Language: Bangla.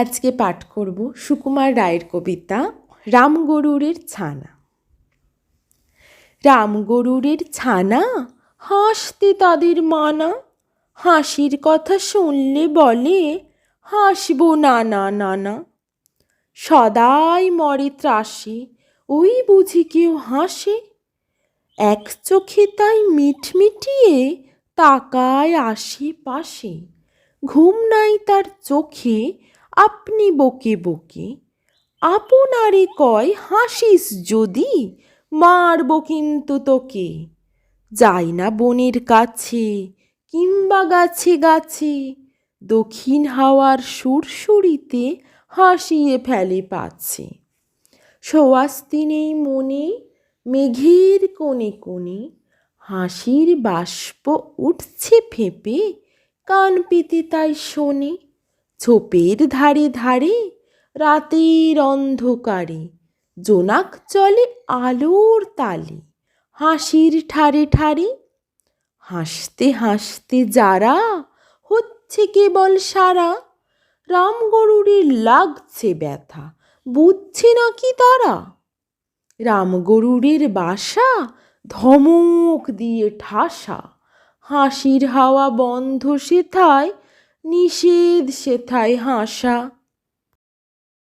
আজকে পাঠ করব সুকুমার রায়ের কবিতা রামগরুরের ছানা। রামগরুরের ছানা, হাসতে তাদের মানা। হাসির কথা শুনলে বলে, হাসবো না না না না। সদাই মরে ত্রাসে, ওই বুঝি কেউ হাসে। এক চোখে তাই মিটমিটিয়ে তাকায় আশেপাশে ঘুম নাই তার চোখে আপনি বকে বকে আপনারে কয় হাসিস যদি? মারব কিন্তু তোকে। যাই না বনের কাছে কিংবা গাছে গাছে, দক্ষিণ হাওয়ার সুরসুরিতে হাসিয়ে ফেলে পাচ্ছে। সোয়াস্তি নেই মনে, মেঘের কোণে কোণে হাসির বাষ্প উঠছে ফেপে, কান পেতে তাই শোনে ছোপের ধারে ধারে, রাতের অন্ধকারে। জোনাক চলে আলোর তালে, হাসির ঠারে ঠারে। হাসতে হাসতে যারা, হচ্ছে কেবল সারা। রামগরুরের লাগছে ব্যথা, বুঝছে নাকি তারা? রামগরুরের বাসা ধমক দিয়ে ঠাসা, হাসির হাওয়া বন্ধ সেথায় নিষেধ সেথায় হাসা।